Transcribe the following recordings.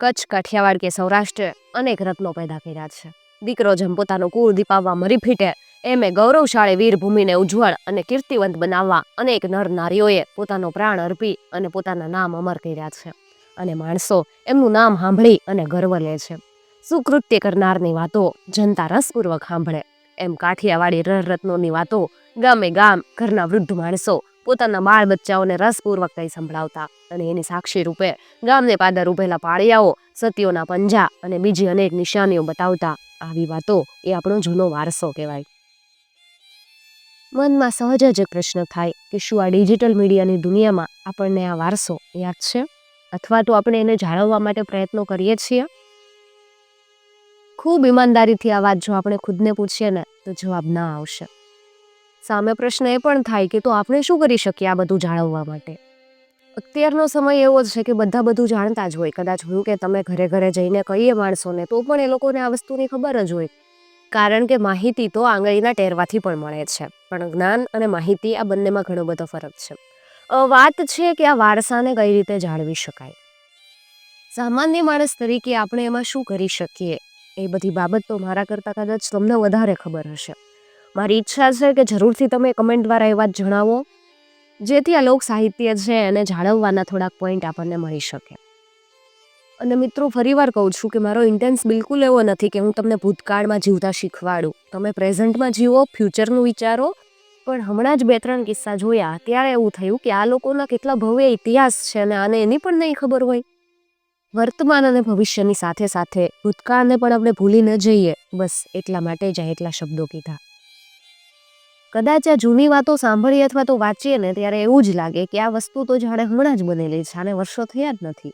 કચ્છ, કાઠિયાવાડ કે સૌરાષ્ટ્રે અનેક રત્નો પેદા કર્યા છે. દીકરો જેમ પોતાનો કુળ દીપાવવા મરી ફીટે, એમ એ ગૌરવશાળી વીરભૂમિને ઉજ્જવળ અને કીર્તિવંત બનાવવા અનેક નર નારીઓએ પોતાનો પ્રાણ અર્પી અને પોતાના નામ અમર કર્યા છે. અને માણસો એમનું નામ સાંભળી અને ગર્વ લે છે. સુકૃત્ય કરનારની વાતો જનતા રસપૂર્વક સાંભળે. એમ કાઠિયાવાડી રત્નોની વાતો ગામે ગામ ઘરના વૃદ્ધ માણસો પોતાના બાળ બચ્ચાઓને રસપૂર્વક કંઈ સંભળાવતા અને એની સાક્ષી રૂપે ગામને પાદર ઉભેલા પાળિયાઓ, સતીઓના પંજા અને બીજી અનેક નિશાનીઓ બતાવતા આવી વાતો એ આપણો જૂનો વારસો કહેવાય. મનમાં સહજ જ પ્રશ્ન થાય કે શું આ ડિજિટલ મીડિયાની દુનિયામાં આપણને આ વારસો યાદ છે? અથવા તો આપણે એને જાળવવા માટે પ્રયત્નો કરીએ છીએ? ખૂબ ઈમાનદારીથી આ વાત જો આપણે ખુદને પૂછીએ ને તો જવાબ ના આવશે. સામે પ્રશ્ન એ પણ થાય કે તો આપણે શું કરી શકીએ આ બધું જાળવવા માટે? અત્યારનો સમય એવો છે કે બધા બધું જાણતા જ હોય. કદાચ હું કે તમે ઘરે ઘરે જઈને કહીએ માણસોને, તો પણ એ લોકોને આ વસ્તુની ખબર જ હોય. કારણ કે માહિતી તો આંગળીના ટેરવાથી પણ મળે છે. પણ જ્ઞાન અને માહિતી આ બંનેમાં ઘણો બધો ફરક છે. વાત છે કે આ વારસાને કઈ રીતે જાળવી શકાય? સામાન્ય માણસ તરીકે આપણે એમાં શું કરી શકીએ? એ બધી બાબત તો મારા કરતાં કદાચ તમને વધારે ખબર હશે. મારી ઈચ્છા છે કે જરૂરથી તમે કમેન્ટ દ્વારા એ વાત જણાવો, જેથી આ લોક સાહિત્ય છે એને જાળવવાના થોડાક પોઈન્ટ આપણને મળી શકે. અને મિત્રો, ફરીવાર કહું છું કે મારો ઇન્ટેન્સ બિલકુલ એવો નથી કે હું તમને ભૂતકાળમાં જીવતા શીખવાડું. તમે પ્રેઝન્ટમાં જીવો ફ્યુચરનું વિચારો, પણ હમણાં જ બે ત્રણ કિસ્સા જોયા, ત્યારે એવું થયું કે આ લોકોના કેટલા ભવ્ય ઇતિહાસ છે અને આને એની પણ નહીં ખબર હોય. વર્તમાન અને ભવિષ્યની સાથે સાથે ભૂતકાળને પણ આપણે ભૂલી ન જઈએ. બસ, એટલા માટે જ આ એટલા શબ્દો કીધા. કદાચ આ જૂની વાતો સાંભળીએ અથવા તો વાંચીએ ને ત્યારે એવું જ લાગે કે આ વસ્તુ તો જાણે હમણાં જ બનેલી છે, આને વર્ષો થયા જ નથી.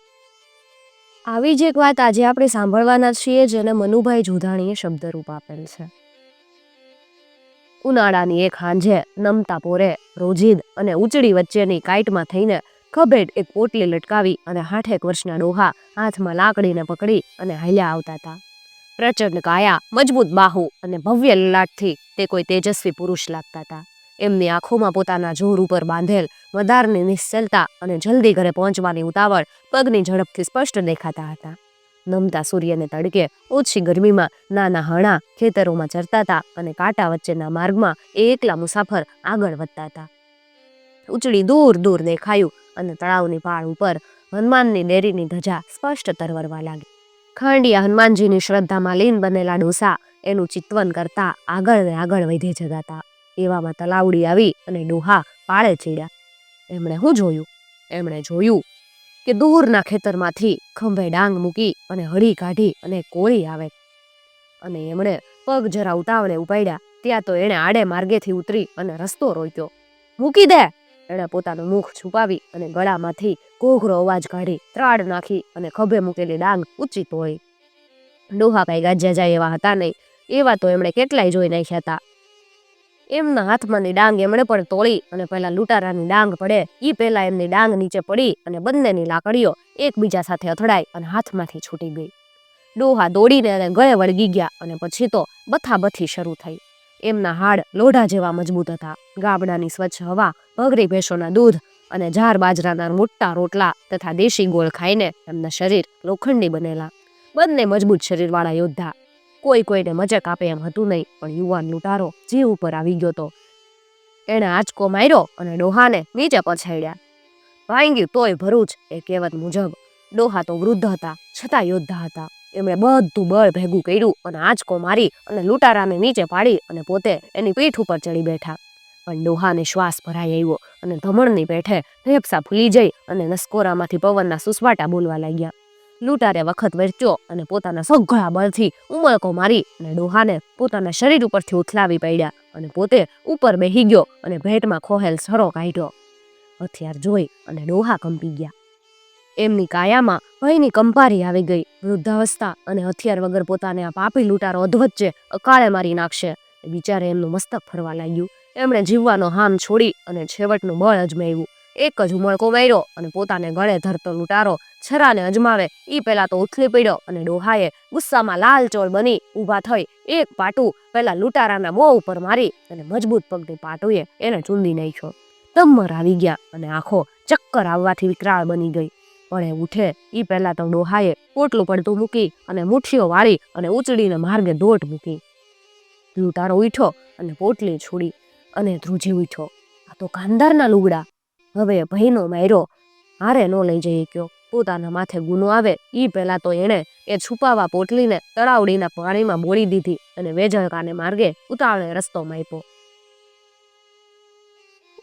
આવી જ એક વાત આજે આપણે સાંભળવાના છીએ, જેને મનુભાઈ જોધાણીએ શબ્દરૂપ આપેલ છે. ઉનાળાની એક હાંજે નમતા પોરે રોજીદ અને ઉચડી વચ્ચેની કાઇટમાં થઈને ખભેટ એક પોટલી લટકાવી અને હાઠેક વર્ષના ડોહા હાથમાં લાકડીને પકડી અને હાલ્યા આવતા હતા. પ્રચંડ કાયા, મજબૂત બાહુ અને ભવ્ય લલાટથી તે કોઈ તેજસ્વી પુરુષ લાગતા હતા. એમની આંખોમાં પોતાના જોર ઉપર બાંધેલ મદારની નિશ્ચલતા અને જલ્દી ઘરે પહોંચવાની ઉતાવળ પગની ઝડપથી સ્પષ્ટ દેખાતા હતા. નમતા સૂર્યને તડકે ઓછી ગરમીમાં નાના હણા ખેતરોમાં ચરતા હતા અને કાંટા વચ્ચેના માર્ગમાં એકલા મુસાફર આગળ વધતા હતા. ઉચડી દૂર દૂર દેખાયું અને તળાવની પાળ ઉપર હનુમાનની ડેરીની ધજા સ્પષ્ટ તરવરવા લાગી. ખાંડિયા હનુમાનજીની શ્રદ્ધામાં લીન બનેલા ડોસા એનું ચિત્વન કરતા આગળ ને આગળ વધે જતા એવામાં તલાવડી આવી અને ડોહા પાળે ચીડ્યા. એમણે શું જોયું? એમણે જોયું કે દૂરના ખેતરમાંથી ખંભે ડાંગ મૂકી અને હળી કાઢી અને કોળી આવે. અને એમણે પગ જરા ઉતાવળે ઉપાડ્યા. ત્યાં તો એણે આડે માર્ગેથી ઉતરી અને રસ્તો રોક્યો. મૂકી દે! એણે પોતાનું મુખ છુપાવી અને ગળામાંથી ઘોઘરો અવાજ કાઢી ત્રાડ નાખી અને ખભે મૂકેલી ડાંગ ઉચિત હોય. ડોહા કાંઈ ગાજ્યા જાય એવા હતા નહીં, એવા તો એમણે કેટલાય જોઈ નાખ્યા હતા. એમના હાથમાંની ડાંગ એમણે પણ તોડી અને પહેલા લૂંટારાની ડાંગ પડે એ પહેલા એમની ડાંગ નીચે પડી અને બંનેની લાકડીઓ એકબીજા સાથે અથડાઈ અને હાથમાંથી છૂટી ગઈ. ડોહા દોડીને અને ગળે વળગી ગયા અને પછી તો બથાબથી શરૂ થઈ. એમના હાડ લોઢા જેવા મજબૂત હતા. ગાબડાની સ્વચ્છ હવા, ભગરી ભેંસોના દૂધ અને ઝાર બાજરાના મોટા રોટલા તથા દેશી ગોળ ખાઈને એમના શરીર લોખંડી બનેલા. બંને મજબૂત શરીરવાળા યોદ્ધા. કોઈ કોઈને મચક આપે એમ હતું નહીં, પણ યુવાન લૂંટારો જીવ ઉપર આવી ગયો તો. એણે આંચકો માર્યો અને ડોહાને નીચે પછાડ્યા. ભાંગ્યું તોય ભરૂચ એ કહેવત મુજબ, ડોહા તો વૃદ્ધ હતા, છતાં યોદ્ધા હતા. એમણે બધું બળ ભેગું કર્યું અને આંચકો મારી અને લૂંટારાને નીચે પાડી અને પોતે એની પીઠ ઉપર ચડી બેઠા. પણ ડોહાને શ્વાસ ભરાઈ આવ્યો અને ધમણની પેઠે ફેફસા ફૂલી જઈ અને નસકોરામાંથી પવનના સુસવાટા બોલવા લાગ્યા. લૂંટારે વખત વેચ્યો અને પોતાના સઘળા બળથી ઉમળકો મારી અને ડોહાને પોતાના શરીર ઉપરથી ઉથલાવી પડ્યા અને પોતે ઉપર બેહી ગયો અને ભેટમાં ખોહેલ સરો કાઢ્યો. હથિયાર જોઈ અને ડોહા કંપી ગયા. એમની કાયામાં ભયની કંપારી આવી ગઈ. વૃદ્ધાવસ્થા અને હથિયાર વગર પોતાને આ પાપી લૂંટારો અધવચ્ચે અકાળે મારી નાખશે. બિચારે એમનું મસ્તક ફરવા લાગ્યું. એમણે જીવવાનો હામ છોડી અને છેવટનું બળ અજમાવ્યું એક જ ઉમળકો માર્યો અને પોતાને ગળે ધરતો લૂંટારો છરાને અજમાવે. ઈ પેલા તો ઉથલી પડ્યો અને ડોહાએ ગુસ્સામાં લાલચોળ બની ઊભા થઈ એક પાટું પેલા લૂંટારાના મોં ઉપર મારી અને મજબૂત પગની પાટુએ એને ચૂંદી નાખ્યો. તમ્મર આવી ગયા અને આંખો ચક્કર આવવાથી વિકરાળ બની ગઈ. પણ એ ઉઠે એ પહેલા તો ડોહાએ પોટલું પડતું મૂકી અને મુઠ્ઠીઓ વાળી અને ઉચડીને માર્ગે દોટ મૂકી. લૂંટારો ઉઠ્યો અને પોટલી છોડી અને ધ્રુજી ઉઠ્યો. આ તો કાંદારના લુગડા. હવે ભયનો માર્યો. હારે ન લઈ જઈ ગયો પોતાના માથે ગુનો આવે એ પહેલા તો એણે એ છુપાવા પોટલીને તળાવડીના પાણીમાં બોળી દીધી અને વેજળકાને માર્ગે ઉતાવળે રસ્તો માપ્યો.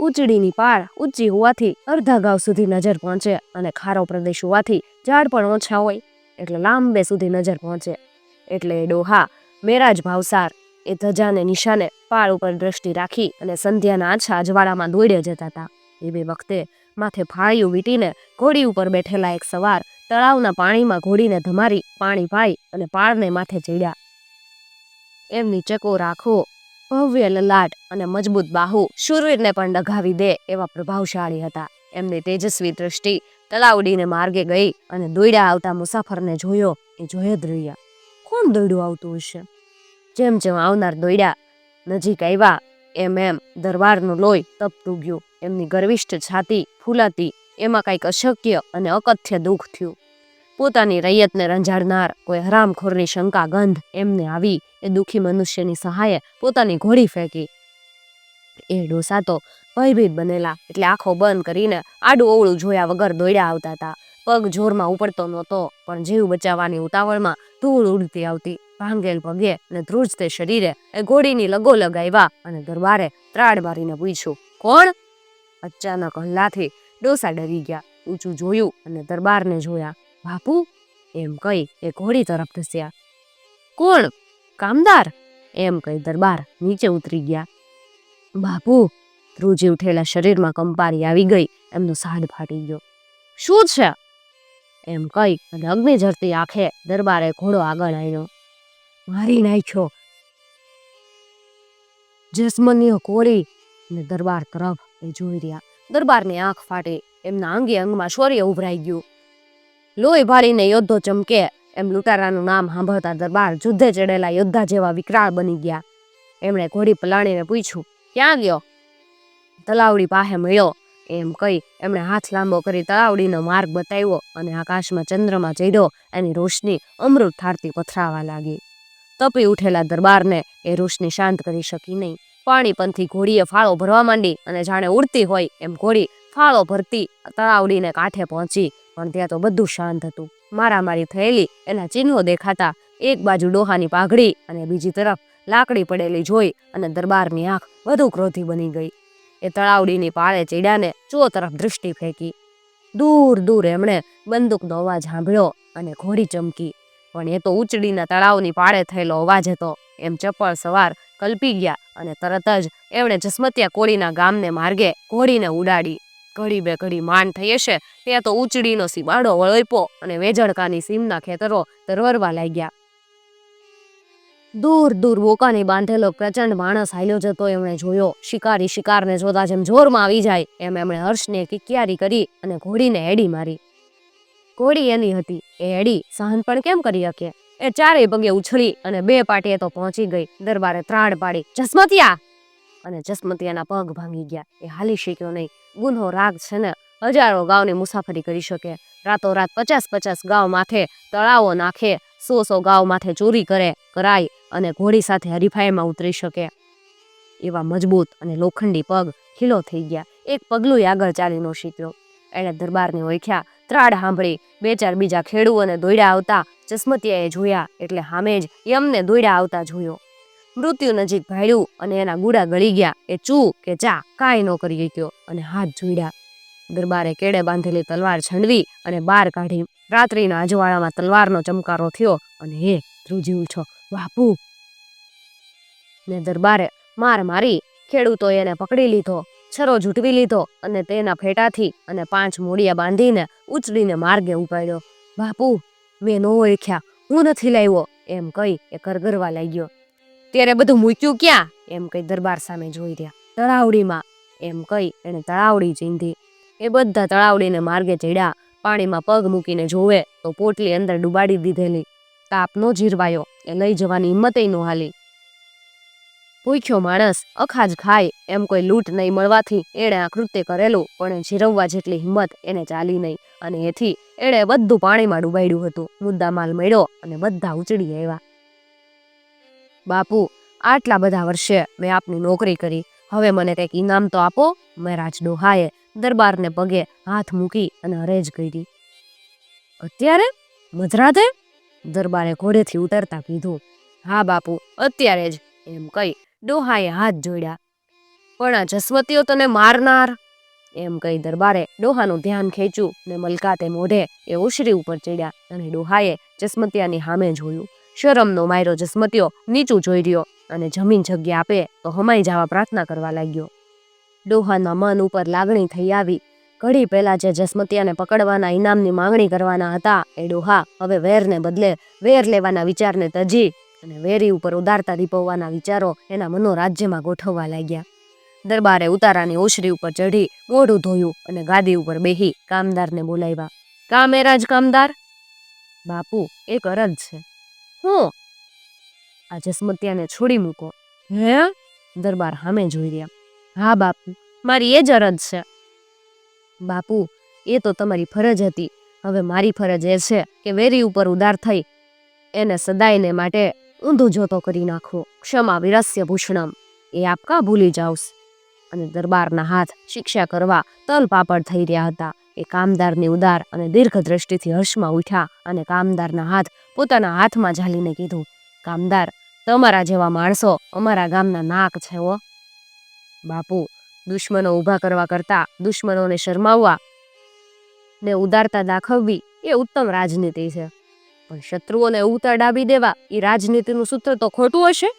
ઉચડીની પાળ ઊંચી હોવાથી અડધા ગાવ સુધી નજર પહોંચે અને ખારો પ્રદેશ હોવાથી ઝાડ પણ ઓછા હોય, એટલે લાંબે સુધી નજર પહોંચે. એટલે ડોહા, મેરાજ ભાવસાર, એ ધજાને નિશાને પાળ ઉપર દ્રષ્ટિ રાખી અને સંધ્યાના આછા અજવાળામાં દોડે જતા હતા. એ બે વખતે માથે ફાળિયું વીટીને ઘોડી ઉપર બેઠેલા એક સવાર તળાવના પાણીમાં ઘોડીને ધમારી પાણી પાઈ અને પાળને માથે ચડ્યા. એમની ચકો આંખો ભવ્ય લલાટ અને મજબૂત બાહુ શૂરવીરને પણ ડઘાવી દે એવા પ્રભાવશાળી હતા. એમની તેજસ્વી દ્રષ્ટિ તલાવડીને માર્ગે ગઈ અને દોડ્યા આવતા મુસાફરને જોયો એ જોયે જ રહ્યા કોણ દોડ્યું આવતું હશે? જેમ જેમ આવનાર દોડ્યા નજીક આવ્યા, એમ એમ દરબારનું લોહી તપતું ગયું. એમની ગર્વિષ્ઠ છાતી ફૂલાતી, એમાં કંઈક અશક્ય અને અકથ્ય દુઃખ થયું. પોતાની રૈયતને રંજાડનાર કોઈ હરામખોરની શંકા ગંધ એમને આવી એ દુઃખી મનુષ્યની સહાયે પોતાની ઘોડી ફેંકી. એ ડોસા તો ભયભીત બનેલા, એટલે આંખો બંધ કરીને આડું ઓવળું જોયા વગર દોડ્યા આવતા હતા. પગ જોરમાં ઉપડતો નહોતો, પણ જીવ બચાવવાની ઉતાવળમાં ધૂળ ઉડતી આવતી. ભાંગેલ પગે અને ધ્રુજતે શરીરે એ ઘોડીની લગો લગાવ્યા અને દરબારે ત્રાડ મારીને પૂછ્યું, કોણ? અચાનક હલ્લાથી ડોસા ડરી ગયા. ઊંચું જોયું અને દરબારને જોયા. બાપુ, એમ કહી એ ઘોડી તરફ ધસ્યા. કોણ? કામદાર? એમ કહી દરબાર નીચે ઉતરી ગયા. બાપુ ધ્રુજી ઉઠેલા શરીરમાં કંપારી આવી ગઈ, એમનો સાડ ફાટી ગયો. શું છે? એમ કહી અને અગ્નિ ઝરતી આંખે દરબારે ઘોડો આગળ આવ્યો મારી નાખ્યો. જસમનીઓ કોળી ને દરબાર તરફ એ જોઈ રહ્યા. દરબારની આંખ ફાટી, એમના અંગે અંગમાં શૌર્ય ઉભરાઈ ગયું. લોહી ભાળીને યોદ્ધો ચમકે એમ લૂંટારાનું નામ સાંભળતા દરબાર યુદ્ધે ચડેલા યોદ્ધા જેવા વિકરાળ બની ગયા. એમણે ઘોડી પલાણીને પૂછ્યું, ક્યાં ગયો? તલાવડી પાસે મળ્યો, એમ કહી એમણે હાથ લાંબો કરી તલાવડીનો માર્ગ બતાવ્યો અને આકાશમાં ચંદ્રમાં ચડ્યો, એની રોશની અમૃત ઠારતી પથરાવા લાગી. તપી ઉઠેલા દરબારને એ રોશની શાંત કરી શકી નહીં. પાણી પંથી ઘોડીએ ફાળો ભરવા માંડી અને જાણે ઉડતી હોય એમ ઘોડી ફાળો ભરતી તળાવડીને કાંઠે પહોંચી પણ ત્યાં તો બધું શાંત હતું. મારામારી થયેલી, એના ચિહ્નો દેખાતા. એક બાજુ ડોહાની પાઘડી અને બીજી તરફ લાકડી પડેલી જોઈ અને દરબારની આંખ વધુ ક્રોધી બની ગઈ. એ તળાવડીની પાળે ચીડાને ચો તરફ દૃષ્ટિ ફેંકી. દૂર દૂર એમણે બંદૂકનો અવાજ સાંભળ્યો અને ઘોડી ચમકી. પણ એ તો ઉચડીના તળાવની પાળે થયેલો અવાજ હતો. એમ ચપ્પલ સવાર કલ્પી ગયા અને તરત જ એમણે જસમતિયા કોળીના ગામને માર્ગે ઘોડીને ઉડાડી. ઘડી બે ઘડી માંડ થઈ હશે, ત્યાં તો ઉચડીનો સીમાડો વળોપ્યો અને વેજળકાની સીમના ખેતરો તરવરવા લાગ્યા. દૂર દૂર બોકાની બાંધેલો પ્રચંડ માણસ હાલ્યો જતો એમણે જોયો, શિકારી શિકારને જોતા જેમ જોરમાં આવી જાય, એમ એમણે હર્ષને કિકિયારી કરી અને ઘોડીને હેડી મારી. ઘોડી એની હતી, એ હેડી સહન પણ કેમ કરી શકે એ ચારેય પગે ઉછળી અને બે પાટીએ તો પહોંચી ગઈ, દરબારે ત્રાડ પાડી, જસમતિયા! અને જસમતિયાના પગ ભાંગી ગયા. એ હાલી શીખ્યો નહીં. ગુનો રાગ છે ને, હજારો ગાવની મુસાફરી કરી શકે. રાતોરાત પચાસ પચાસ ગાવ માથે તળાવો નાખે, સો સો ગાવ માથે ચોરી કરે, કરાય અને ઘોડી સાથે હરીફાઈમાં ઉતરી શકે. એવા મજબૂત અને લોખંડી પગ ખીલો થઈ ગયા. એક પગલું આગળ ચાલી ન શીખ્યો એણે દરબારને ઓળખ્યા. ત્રાડ સાંભળી બે ચાર બીજા ખેડૂઓને દોડ્યા આવતા ચશ્મતિયાએ જોયા એટલે હામે જ યમને દોડ્યા આવતા જોયો. મૃત્યુ નજીક ભાડ્યું અને એના ગુડા ગળી ગયા. એ ચૂ કે ચા કાંઈ ન કરી ગયો અને હાથ જોડ્યા. દરબારે કેડે બાંધેલી તલવાર છંડવી અને બહાર કાઢી. રાત્રિના અજવાળામાં તલવારનો ચમકારો થયો અને હે ધ્રુજી ઉઠો. બાપુ! ને દરબારે માર મારી. ખેડૂતોએ એને પકડી લીધો, છરો ઝૂંટવી લીધો અને તેના ફેટાથી અને પાંચ મૂળિયા બાંધીને ઉચડીને માર્ગે ઉપાડ્યો. બાપુ, મેં નો ઓળખ્યા, હું નથી લાવ્યો. એમ કહી એ કરગરવા લાગ્યો. ત્યારે બધું મૂક્યું ક્યાં? એમ કહી દરબાર સામે જોઈ રહ્યા. તળાવડીમાં. એમ કહી એણે તળાવડી ચીંધી. એ બધા તળાવડીને માર્ગે ચડ્યા પાણીમાં પગ મૂકીને જોવે તો પોટલી અંદર ડુબાડી દીધેલી. તાપ નો જીરવાયો. એ લઈ જવાની હિંમતય નો હાલી. ભૂખ્યો માણસ અખાજ ખાય. એમ કોઈ લૂંટ નહીં મળવાથી એણે આ કૃત્ય કરેલું, પણ જીરવવા જેટલી હિંમત એને ચાલી નહીં. અને એથી એણે બધું પાણીમાં ડૂબાડ્યું હતું. મુદ્દા માલ મળ્યો અને બધા ઉચડી આવ્યા. બાપુ, આટલા બધા વર્ષે મેં આપની નોકરી કરી. હવે મને કંઈક ઇનામ તો આપો. મહારાજ ડોહાએ દરબારને પગે હાથ મૂકી અને અરેજ કરી. અત્યારે? મધરાતે? દરબારે ઘોડેથી ઉતરતા કીધું. હા બાપુ, અત્યારે જ. એમ કહી ડોહાએ હાથ જોડ્યા. પણ આ જસવતીઓ તને મારનાર? એમ કહી દરબારે ડોહાનું ધ્યાન ખેંચ્યું ને મલકાતે મોઢે એ ઓશરી ઉપર ચડ્યા અને ડોહાએ જસમતિયાની સામે જોયું. શરમનો માયરો જસમત્યો નીચું જોઈ રહ્યો અને જમીન જગ્યા આપે તો હમાઈ જવા પ્રાર્થના કરવા લાગ્યો. ડોહાના મન ઉપર લાગણી થઈ આવી. ઘડી પહેલા જે જસમતિયાને પકડવાના ઇનામની માંગણી કરવાના હતા એ ડોહા હવે વેરને બદલે વેર લેવાના વિચારને તજી અને વેરી ઉપર ઉદારતા રીપવવાના વિચારો એના મનોરાજ્યમાં ગોઠવવા લાગ્યા. દરબારે ઉતારાની ઓછરી ઉપર ચઢી, મોઢું ધોયું અને ગાદી ઉપર બેહી કામદારને બોલાવ્યા. કામ એરાજ કામદાર? બાપુ, એક અરજ છે. હું? આજે જસમતિયાને છોડી મૂકો. હે? દરબાર સામે જોઈ રહ્યા. હા બાપુ મારી એ જ અરજ છે. બાપુ એ તો તમારી ફરજ હતી. હવે મારી ફરજ એ છે કે વેરી ઉપર ઉદાર થઈ એને સદાયને માટે ઊંધું જોતો કરી નાખવો ક્ષમા વિરસ્ય ભૂષણમ. એ આપ કા ભૂલી જાઓસ અને દરબારના હાથ શિક્ષા કરવા તલ પાપડ થઈ રહ્યા હતા. એ કામદારની ઉદાર અને દીર્ઘ દ્રષ્ટિથી હર્ષમાં ઉઠ્યા અને કામદારના હાથ પોતાના હાથમાં ઝાલીને કીધું, કામદાર, તમારા જેવા માણસો અમારા ગામના નાક છે ઓ બાપુ, દુશ્મનો ઊભા કરવા કરતા દુશ્મનોને શરમાવવા ને ઉદારતા દાખવવી એ ઉત્તમ રાજનીતિ છે. પણ શત્રુઓને ઉગતા ડાબી દેવા એ રાજનીતિનું સૂત્ર તો ખોટું હશે?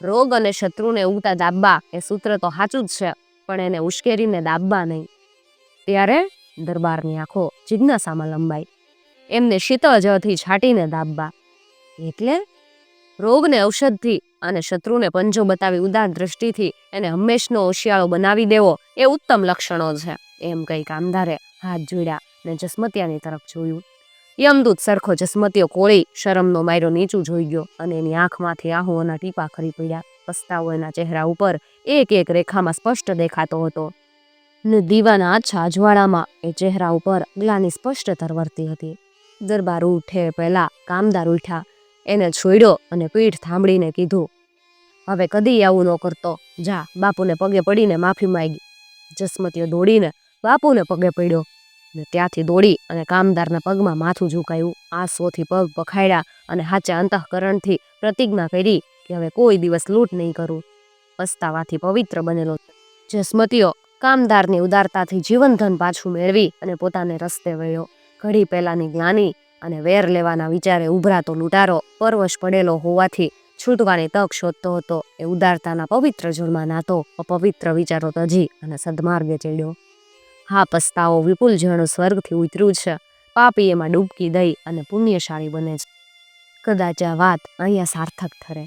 રોગ અને શત્રુને ઉગતા દાબવા એ સૂત્ર તો સાચું જ છે, પણ એને ઉશ્કેરીને દાબવા નહીં. ત્યારે? દરબારની આંખો જિજ્ઞાસામાં લંબાઈ. એમને શીતળ જળથી છાટીને દાબવા. એટલે રોગને ઔષધથી અને શત્રુને પંજો બતાવી ઉદાર દ્રષ્ટિથી એને હંમેશનો હોશિયાળો બનાવી દેવો એ ઉત્તમ લક્ષણો છે, એમ કઈ કામદારે હાથ જોડ્યા ને જસમતિયાની તરફ જોયું. યમદૂત સરખો જસમતિયો કોળી શરમનો માયરો નીચું જોઈ ગયો અને એની આંખમાંથી આહુઓના ટીપા ખરી પડ્યા. પસ્તાવો એના ચહેરા ઉપર એક એક રેખામાં સ્પષ્ટ દેખાતો હતો. ને દીવાના આછા અજવાળામાં એ ચહેરા ઉપર ગ્લાની સ્પષ્ટ તરવરતી હતી. દરબાર ઉઠે પહેલાં કામદાર ઉઠ્યા, એને છોડ્યો અને પીઠ થાંભળીને કીધું, હવે કદી આવું ન કરતો. જા, બાપુને પગે પડીને માફી માંગી. જસમતીઓ દોડીને બાપુને પગે પડ્યો ને ત્યાંથી દોડી અને કામદારના પગમાં માથું ઝુકાયું, આંસુઓથી પગ પખાડ્યા અને હાચા અંતઃકરણથી પ્રતિજ્ઞા કરી કે હવે કોઈ દિવસ લૂંટ નહીં કરું. પસ્તાવાથી પવિત્ર બનેલો જસમતીઓ કામદારની ઉદારતાથી જીવનધન પાછું મેળવી અને પોતાને રસ્તે વળ્યો. ઘડી પહેલાની જ્ઞાની અને વેર લેવાના વિચારે ઉભરાતો લૂંટારો, પરવશ પડેલો હોવાથી છૂટવાની તક શોધતો હતો. એ ઉદારતાના પવિત્ર જળમાં નાતો, અપવિત્ર વિચારો તજી અને સદમાર્ગે ચડ્યો. હા, પસ્તાવો વિપુલ જણ સ્વર્ગથી ઉતર્યું છે. પાપી એમાં ડૂબકી દઈ અને પુણ્યશાળી બને છે. કદાચ આ વાત અહીંયા સાર્થક ઠરે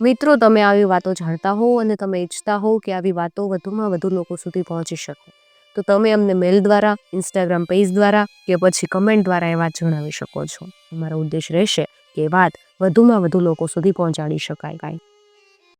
મિત્રો, તમે આવી વાતો જાણતા હો અને તમે ઈચ્છતા હો કે આવી વાતો વધુમાં વધુ લોકો સુધી પહોંચી શકે. તો તમે અમને મેલ દ્વારા, ઇન્સ્ટાગ્રામ પેજ દ્વારા કે પછી કમેન્ટ દ્વારા એ વાત જણાવી શકો છો. અમારો ઉદ્દેશ રહેશે કે વાત વધુમાં વધુ લોકો સુધી પહોંચાડી શકાય. કાંઈ